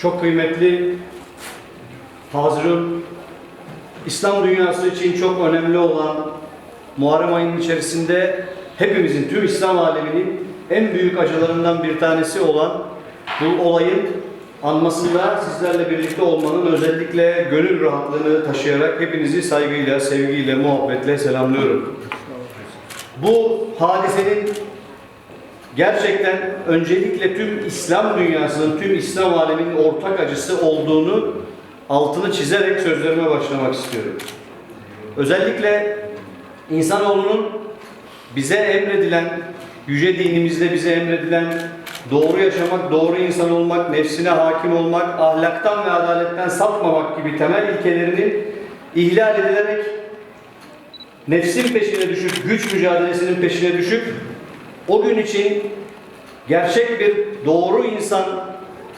çok kıymetli Hazırun İslam dünyası için çok önemli olan Muharrem ayının içerisinde hepimizin, tüm İslam aleminin en büyük acılarından bir tanesi olan bu olayın anmasında sizlerle birlikte olmanın özellikle gönül rahatlığını taşıyarak hepinizi saygıyla, sevgiyle, muhabbetle selamlıyorum. Bu hadisenin gerçekten öncelikle tüm İslam dünyasının, tüm İslam aleminin ortak acısı olduğunu altını çizerek sözlerime başlamak istiyorum. Özellikle insanoğlunun bize emredilen, yüce dinimizde bize emredilen doğru yaşamak, doğru insan olmak, nefsine hakim olmak, ahlaktan ve adaletten sapmamak gibi temel ilkelerini ihlal edilerek nefsin peşine düşüp, güç mücadelesinin peşine düşüp o gün için gerçek bir doğru insan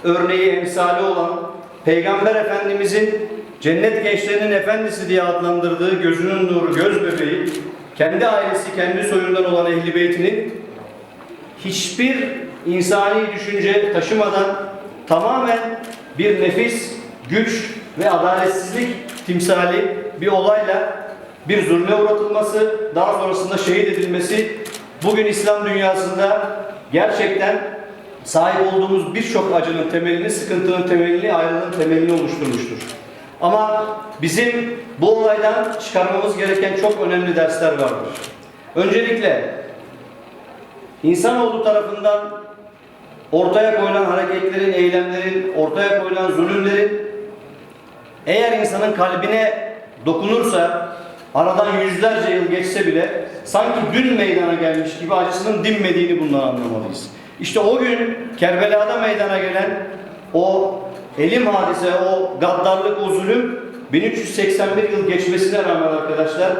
örneği emsali olan Peygamber Efendimizin cennet gençlerinin efendisi diye adlandırdığı gözünün nuru, göz bebeği, kendi ailesi, kendi soyundan olan ehli beytinin hiçbir insani düşünce taşımadan tamamen bir nefis, güç ve adaletsizlik timsali bir olayla bir zulme uğratılması, daha sonrasında şehit edilmesi bugün İslam dünyasında gerçekten sahip olduğumuz birçok acının temelini, sıkıntının temelini, ayrılığın temelini oluşturmuştur. Ama bizim bu olaydan çıkarmamız gereken çok önemli dersler vardır. Öncelikle insanoğlu tarafından ortaya koyulan hareketlerin, eylemlerin, ortaya koyulan zulümlerin eğer insanın kalbine dokunursa aradan yüzlerce yıl geçse bile sanki dün meydana gelmiş gibi acısının dinmediğini bundan anlamalıyız. İşte o gün Kerbela'da meydana gelen o elim hadise, o gaddarlık, o zulüm 1381 yıl geçmesine rağmen arkadaşlar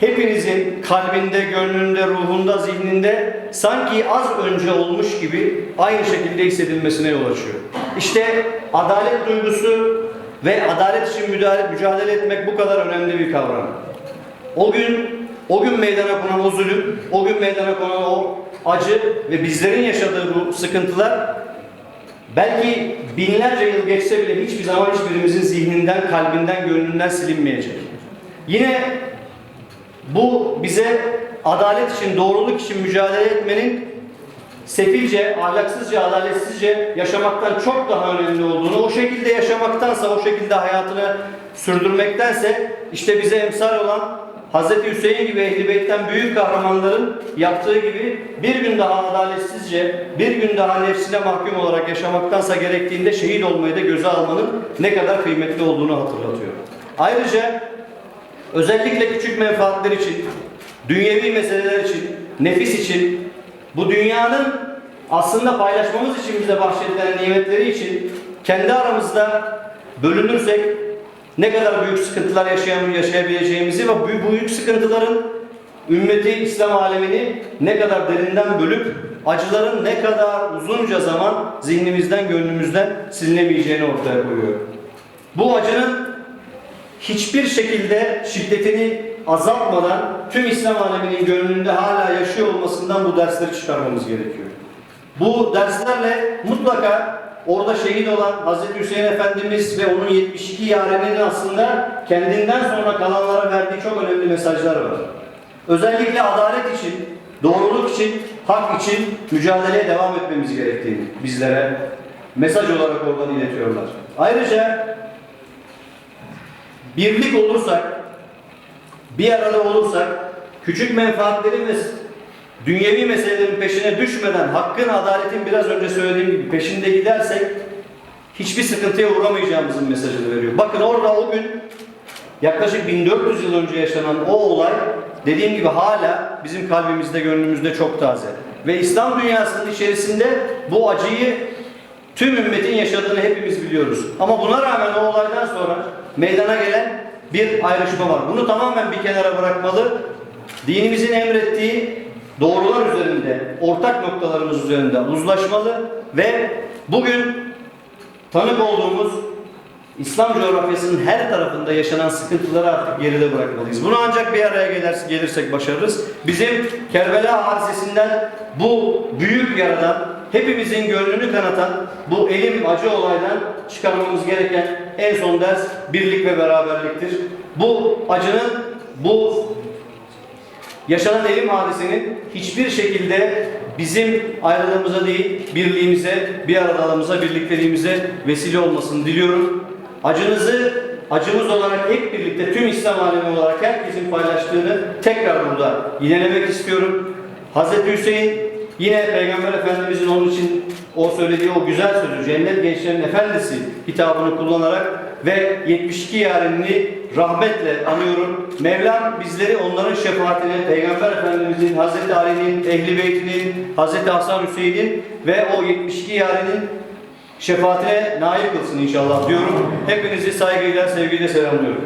hepinizin kalbinde, gönlünde, ruhunda, zihninde sanki az önce olmuş gibi aynı şekilde hissedilmesine yol açıyor. İşte adalet duygusu ve adalet için müdahale, mücadele etmek bu kadar önemli bir kavram. O gün, o gün meydana konan o zulüm, o gün meydana konan o acı ve bizlerin yaşadığı bu sıkıntılar belki binlerce yıl geçse bile hiçbir zaman hiçbirimizin zihninden, kalbinden, gönlünden silinmeyecek. Yine bu bize adalet için, doğruluk için mücadele etmenin sefilce, ahlaksızca, adaletsizce yaşamaktan çok daha önemli olduğunu, o şekilde yaşamaktansa, o şekilde hayatını sürdürmektense işte bize emsal olan Hz. Hüseyin gibi Ehl-i büyük kahramanların yaptığı gibi bir gün daha adaletsizce, bir gün daha nefsine mahkum olarak yaşamaktansa gerektiğinde şehit olmayı da göze almanın ne kadar kıymetli olduğunu hatırlatıyor. Ayrıca özellikle küçük menfaatler için, dünyevi meseleler için, nefis için, bu dünyanın aslında paylaşmamız için bize bahşedilen nimetleri için kendi aramızda bölünürsek ne kadar büyük sıkıntılar yaşayabileceğimizi ve bu büyük sıkıntıların ümmeti İslam alemini ne kadar derinden bölüp acıların ne kadar uzunca zaman zihnimizden, gönlümüzden silinemeyeceğini ortaya koyuyor. Bu acının hiçbir şekilde şiddetini azaltmadan tüm İslam aleminin gönlünde hala yaşıyor olmasından bu dersleri çıkarmamız gerekiyor. Bu derslerle mutlaka orada şehit olan Hazreti Hüseyin Efendimiz ve onun 72 yareninin aslında kendinden sonra kalanlara verdiği çok önemli mesajlar var. Özellikle adalet için, doğruluk için, hak için mücadeleye devam etmemiz gerektiğini bizlere mesaj olarak oradan iletiyorlar. Ayrıca birlik olursak, bir arada olursak, küçük menfaatlerin ve dünyevi meselelerin peşine düşmeden hakkın, adaletin biraz önce söylediğim gibi peşinde gidersek hiçbir sıkıntıya uğramayacağımızın mesajını veriyor. Bakın orada o gün yaklaşık 1400 yıl önce yaşanan o olay dediğim gibi hala bizim kalbimizde, gönlümüzde çok taze. Ve İslam dünyasının içerisinde bu acıyı tüm ümmetin yaşadığını hepimiz biliyoruz. Ama buna rağmen o olaydan sonra meydana gelen bir ayrışma var. Bunu tamamen bir kenara bırakmalı. Dinimizin emrettiği doğrular üzerinde, ortak noktalarımız üzerinde uzlaşmalı ve bugün tanık olduğumuz İslam coğrafyasının her tarafında yaşanan sıkıntıları artık geride bırakmalıyız. Bunu ancak bir araya gelirse, gelirsek başarırız. Bizim Kerbela hadisesinden bu büyük yaradan hepimizin gönlünü kanatan bu elim acı olaydan çıkarmamız gereken en son ders birlik ve beraberliktir. Bu acının, bu yaşanan elim hadisinin hiçbir şekilde bizim ayrılığımıza değil, birliğimize, bir aradalığımıza, birlikteliğimize vesile olmasını diliyorum. Acınızı acımız olarak hep birlikte tüm İslam alemi olarak herkesin paylaştığını tekrar burada yinelemek istiyorum. Hazreti Hüseyin yine Peygamber Efendimizin onun için o söylediği o güzel sözü Cennet Gençlerin Efendisi hitabını kullanarak ve 72 yarenini rahmetle anıyorum. Mevlam bizleri onların şefaatine, Peygamber Efendimizin, Hazreti Ali'nin, Ehli Beyt'inin, Hazreti Hasan Hüseyin'in ve o 72 yarenin şefaatine nail kılsın inşallah diyorum. Hepinizi saygıyla, sevgiyle selamlıyorum.